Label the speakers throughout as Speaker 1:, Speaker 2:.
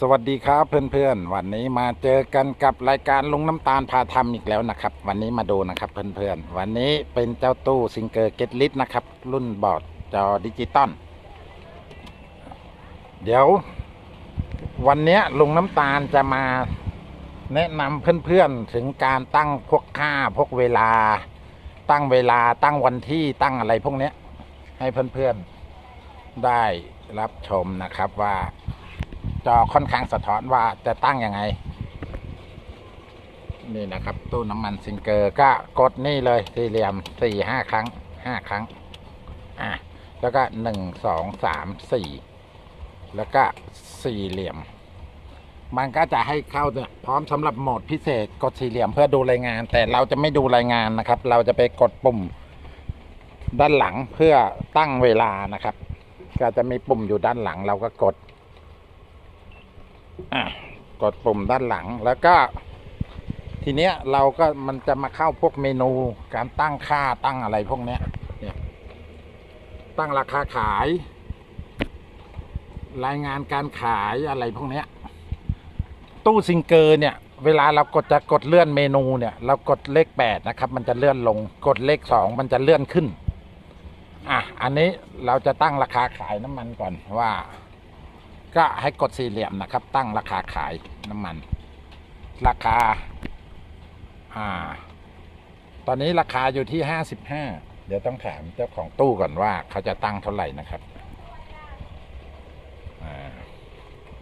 Speaker 1: สวัสดีครับเพื่อนๆ วันนี้มาเจอกันกับรายการลุงน้ำตาลพาทำอีกแล้วนะครับ วันนี้มาดูนะครับเพื่อนๆ วันนี้เป็นเจ้าตู้ซิงเกอร์เกตลิทนะครับ รุ่นบอร์ดจอดิจิตอลเดี๋ยว วันนี้ลุงน้ำตาลจะมาแนะนำเพื่อนๆ ถึงการตั้งพวกค่าพวกเวลา ตั้งเวลาตั้งวันที่ตั้งอะไรพวกเนี้ยให้เพื่อนๆได้รับชมนะครับว่า จอค่อนข้างสะท้อนว่าจะตั้งยังไง นี่นะครับ ตู้น้ำมันซิงเกอร์ก็กดนี่เลยสี่เหลี่ยมสี่ห้าครั้งห้าครั้ง อะ แล้วก็หนึ่งสองสามสี่แล้วก็สี่เหลี่ยม มันก็จะให้เข้าเนี่ยพร้อมสำหรับโหมดพิเศษกดสี่เหลี่ยมเพื่อดูรายงาน แต่เราจะไม่ดูรายงานนะครับ เราจะไปกดปุ่ม ด้านหลังเพื่อตั้งเวลานะครับ ก็จะมีปุ่มอยู่ด้านหลังเราก็กด อะกดปุ่มด้านหลังแล้วก็ ทีเนี้ยเราก็มันจะมาเข้าพวกเมนูการตั้งค่าตั้งอะไรพวกเนี้ยเนี่ยตั้งราคาขาย รายงานการขายอะไรพวกเนี้ย ตู้ซิงเกอร์เนี่ย เวลาเรากดจะกดเลื่อนเมนูเนี่ย เรากดเลขแปดนะครับ มันจะเลื่อนลง กดเลขสองมันจะเลื่อนขึ้นอะอันนี้เราจะตั้งราคาขายน้ำมันก่อนว่า ก็ให้กดสี่เหลี่ยมนะครับ ตั้งราคาขายน้ำมัน ราคา อ่า ตอนนี้ราคาอยู่ที่ห้าสิบห้าเดี๋ยวต้องถามเจ้าของตู้ก่อนว่าเขาจะตั้งเท่าไหร่นะครับ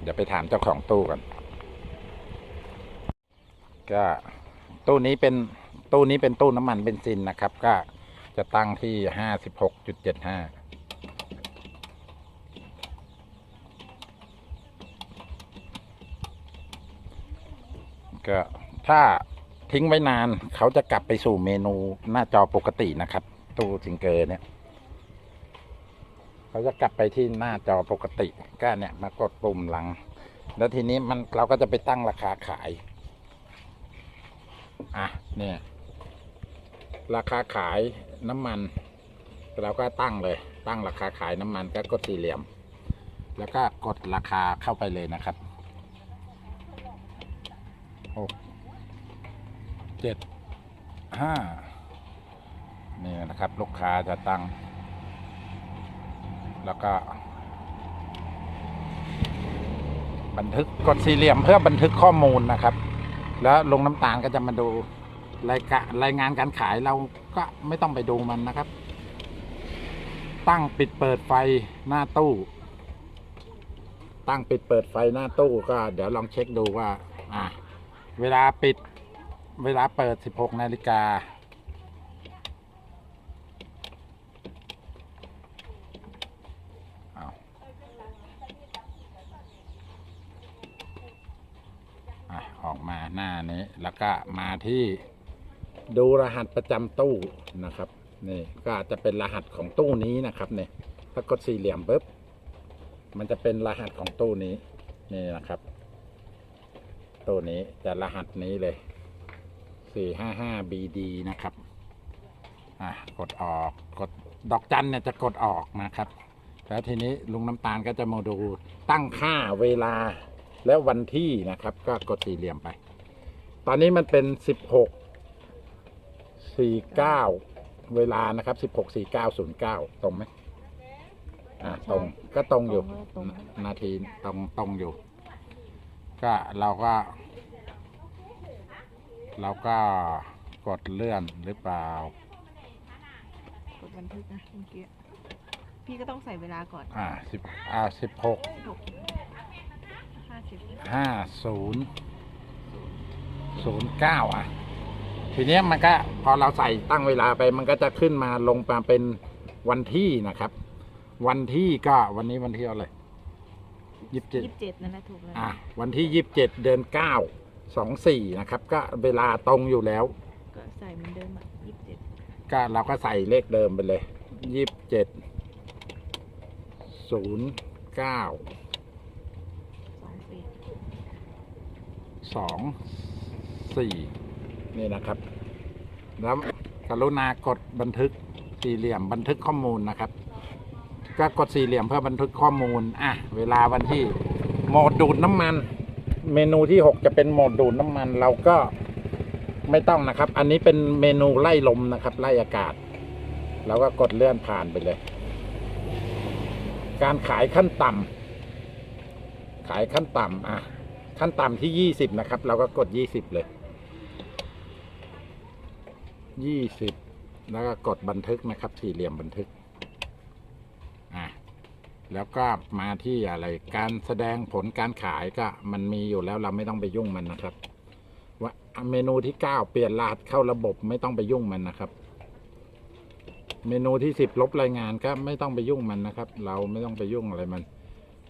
Speaker 1: เดี๋ยวไปถามเจ้าของตู้ก่อน ก็ตู้นี้เป็นตู้นี้เป็นตู้น้ำมันเบนซินนะครับ ก็จะตั้งที่ห้าสิบหกจุดเจ็ดห้า ก็ถ้าทิ้งไว้นานเขาจะกลับไปสู่เมนูหน้าจอปกตินะครับตู้ซิงเกอร์เนี่ย เขาจะกลับไปที่หน้าจอปกติก็เนี่ยมากดปุ่มหลัง แล้วทีนี้มันเราก็จะไปตั้งราคาขาย อะเนี่ยราคาขายน้ำมัน เราก็ตั้งเลย ตั้งราคาขายน้ำมันก็กดสี่เหลี่ยม แล้วก็กดราคาเข้าไปเลยนะครับ หกเจ็ดห้านี่นะครับ ลูกค้าจะตั้ง แล้วก็ บันทึกกดสี่เหลี่ยมเพื่อบันทึกข้อมูลนะครับ แล้วลงน้ำตาลก็จะมาดูรายกะรายงานการขายเราก็ไม่ต้องไปดูมันนะครับ ตั้งปิดเปิดไฟหน้าตู้ ตั้งปิดเปิดไฟหน้าตู้ก็เดี๋ยวลองเช็คดูว่า อ่า เวลาปิดเวลาเปิด 16 นาฬิกาเอาอออกมาหน้านี้ แล้วก็มาที่ดูรหัสประจำตู้นะครับ นี่ก็อาจจะเป็นรหัสของตู้นี้นะครับเนี่ยถ้ากดสี่เหลี่ยมปุ๊บ มันจะเป็นรหัสของตู้นี้ นี่นะครับ ตัวนี้จะรหัสนี้เลย 455 BD นะครับ อะ กดออก กดดอกจันเนี่ยจะกดออกนะครับ แล้วทีนี้ลุงน้ำตาลก็จะมาดูตั้งค่าเวลาและวันที่นะครับ ก็กดสี่เหลี่ยมไป ตอนนี้มันเป็น 16 49 เวลานะครับ 16 49 09 ตรงไหมอ่าตรงก็ตรงอยู่
Speaker 2: ตรง
Speaker 1: นาทีตรงตรงอยู่ ก็เราก็ เราก็กดเลื่อนหรือเปล่า
Speaker 2: กดบันทึกนะเมื่อกี้พี่ก็ต้องใส่เวลาก่อน
Speaker 1: อ่าสิบอ่าสิบหก
Speaker 2: ห้าสิบ
Speaker 1: ห้าศูนย์ศูนย์เก้าอะ ทีเนี้ยมันก็พอเราใส่ตั้งเวลาไปมันก็จะขึ้นมาลงมาเป็นวันที่นะครับ วันที่ก็วันนี้วันที่อะไร ยี่สิบเจ็ด
Speaker 2: ยี่สิบเจ็ดนั่นแหละถูกแล้ว
Speaker 1: อะวันที่ยี่สิบเจ็ดเดือนเก้าสองสี่นะครับ ก็เวลาตรงอยู่แล้ว
Speaker 2: ก็ใส่เหมือนเดิมอะยี่สิบเจ็ด
Speaker 1: ก็เราก็ใส่เลขเดิมไปเลยยี่สิบเจ็ดศูนย์เก้า
Speaker 2: สองสี่
Speaker 1: สองสี่นี่นะครับ แล้วกรุณากดบันทึกสี่เหลี่ยมบันทึกข้อมูลนะครับ ก็กดสี่เหลี่ยมเพื่อบันทึกข้อมูล อะ เวลาวันที่โหมดดูดน้ำมัน เมนูที่ 6 จะเป็นโหมดดูดน้ำมันเราก็ไม่ต้องนะครับ อันนี้เป็นเมนูไล่ลมนะครับ ไล่อากาศ เราก็กดเลื่อนผ่านไปเลย การขายขั้นต่ำขายขั้นต่ำอะ ขั้นต่ำที่ 20 นะครับ เราก็กด 20 เลย 20 แล้วก็กดบันทึกนะครับ สี่เหลี่ยมบันทึก แล้วก็มาที่อะไรการแสดงผลการขายก็มันมีอยู่แล้วเราไม่ต้องไปยุ่งมันนะครับ ว่าเมนูที่9เปลี่ยนรหัสเข้าระบบไม่ต้องไปยุ่งมันนะครับ เมนูที่10ลบรายงานก็ไม่ต้องไปยุ่งมันนะครับ เราไม่ต้องไปยุ่งอะไรมัน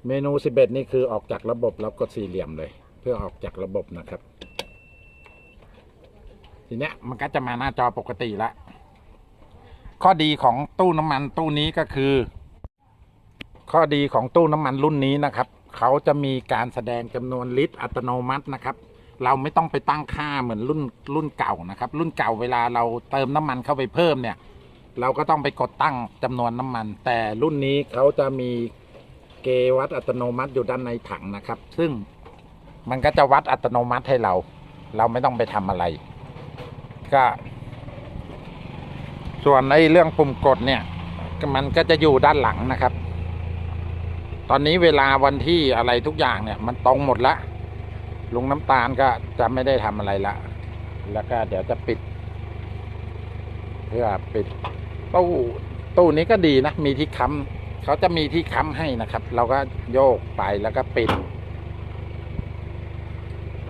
Speaker 1: เมนู11นี่คือออกจากระบบแล้วกดสี่เหลี่ยมเลย เพื่อออกจากระบบนะครับ ทีเนี้ยมันก็จะมาหน้าจอปกติละข้อดีของตู้น้ำมันตู้นี้ก็คือ ข้อดีของตู้น้ำมันรุ่นนี้นะครับ เขาจะมีการแสดงจำนวนลิตรอัตโนมัตินะครับ เราไม่ต้องไปตั้งค่าเหมือนรุ่นรุ่นเก่านะครับ รุ่นเก่าเวลาเราเติมน้ำมันเข้าไปเพิ่มเนี่ย เราก็ต้องไปกดตั้งจำนวนน้ำมัน แต่รุ่นนี้เขาจะมีเกวัดอัตโนมัติอยู่ด้านในถังนะครับ ซึ่งมันก็จะวัดอัตโนมัติให้เรา เราไม่ต้องไปทำอะไร ก็ ส่วนไอ้เรื่องปุ่มกดเนี่ยมันก็จะอยู่ด้านหลังนะครับ ตอนนี้เวลาวันที่อะไรทุกอย่างเนี่ย มันตรงหมดละลุงน้ำตาลก็จะไม่ได้ทำอะไรละ แล้วก็เดี๋ยวจะปิด เพื่อปิดตู้ตู้นี้ก็ดีนะ มีที่ค้ำเขาจะมีที่ค้ำให้นะครับ เราก็โยกไปแล้วก็ปิด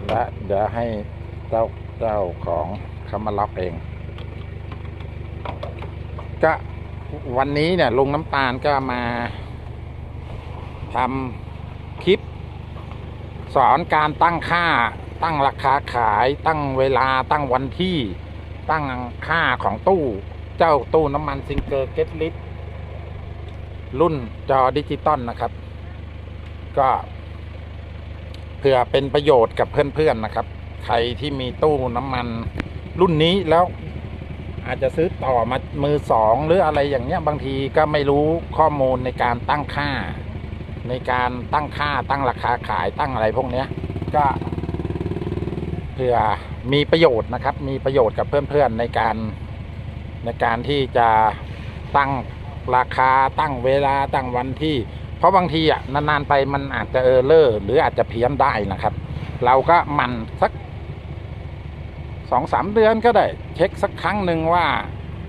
Speaker 1: และเดี๋ยวให้เจ้าเจ้าของเขามาล็อกเอง ก็วันนี้เนี่ยลุงน้ำตาลก็มา ทำคลิป สอนการตั้งค่า ตั้งราคาขาย ตั้งเวลาตั้งวันที่ ตั้งค่าของตู้ เจ้าตู้น้ำมันซิงเกอร์เกตลิตรุ่นจอดิจิตอลนะครับ ก็เพื่อเป็นประโยชน์กับเพื่อนๆนะครับ ใครที่มีตู้น้ำมันรุ่นนี้แล้วอาจจะซื้อต่อมามือสองหรืออะไรอย่างเงี้ยบางทีก็ไม่รู้ข้อมูลในการตั้งค่า ในการตั้งค่าตั้งราคาขายตั้งอะไรพวกนี้ก็เพื่อมีประโยชน์นะครับ มีประโยชน์กับเพื่อนๆในการในการที่จะตั้งราคาตั้งเวลาตั้งวันที่ เพราะบางทีอะนานๆไปมันอาจจะเออเลอร์หรืออาจจะเพี้ยนได้นะครับ เราก็มันสักสองสามเดือนก็ได้ เช็คสักครั้งหนึ่งว่า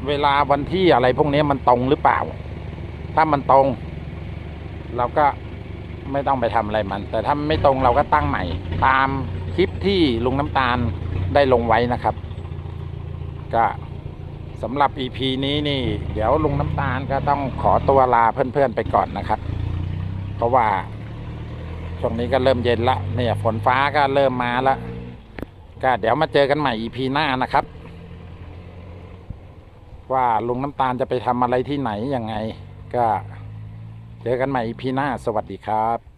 Speaker 1: เวลาวันที่อะไรพวกนี้มันตรงหรือเปล่า ถ้ามันตรง เราก็ไม่ต้องไปทำอะไรมัน แต่ถ้าไม่ตรงเราก็ตั้งใหม่ ตามคลิปที่ลุงน้ำตาลได้ลงไว้นะครับ ก็สำหรับ EP นี้นี่ เดี๋ยวลุงน้ำตาลก็ต้องขอตัวลาเพื่อนๆไปก่อนนะครับ เพราะว่าช่วงนี้ก็เริ่มเย็นละเนี่ยฝนฟ้าก็เริ่มมาล้วก็เดี๋ยวมาเจอกันใหม่ EP หน้านะครับ ว่าลุงน้ำตาลจะไปทำอะไรที่ไหนยังไงก็ เจอกันใหม่พี่หน้าสวัสดีครับ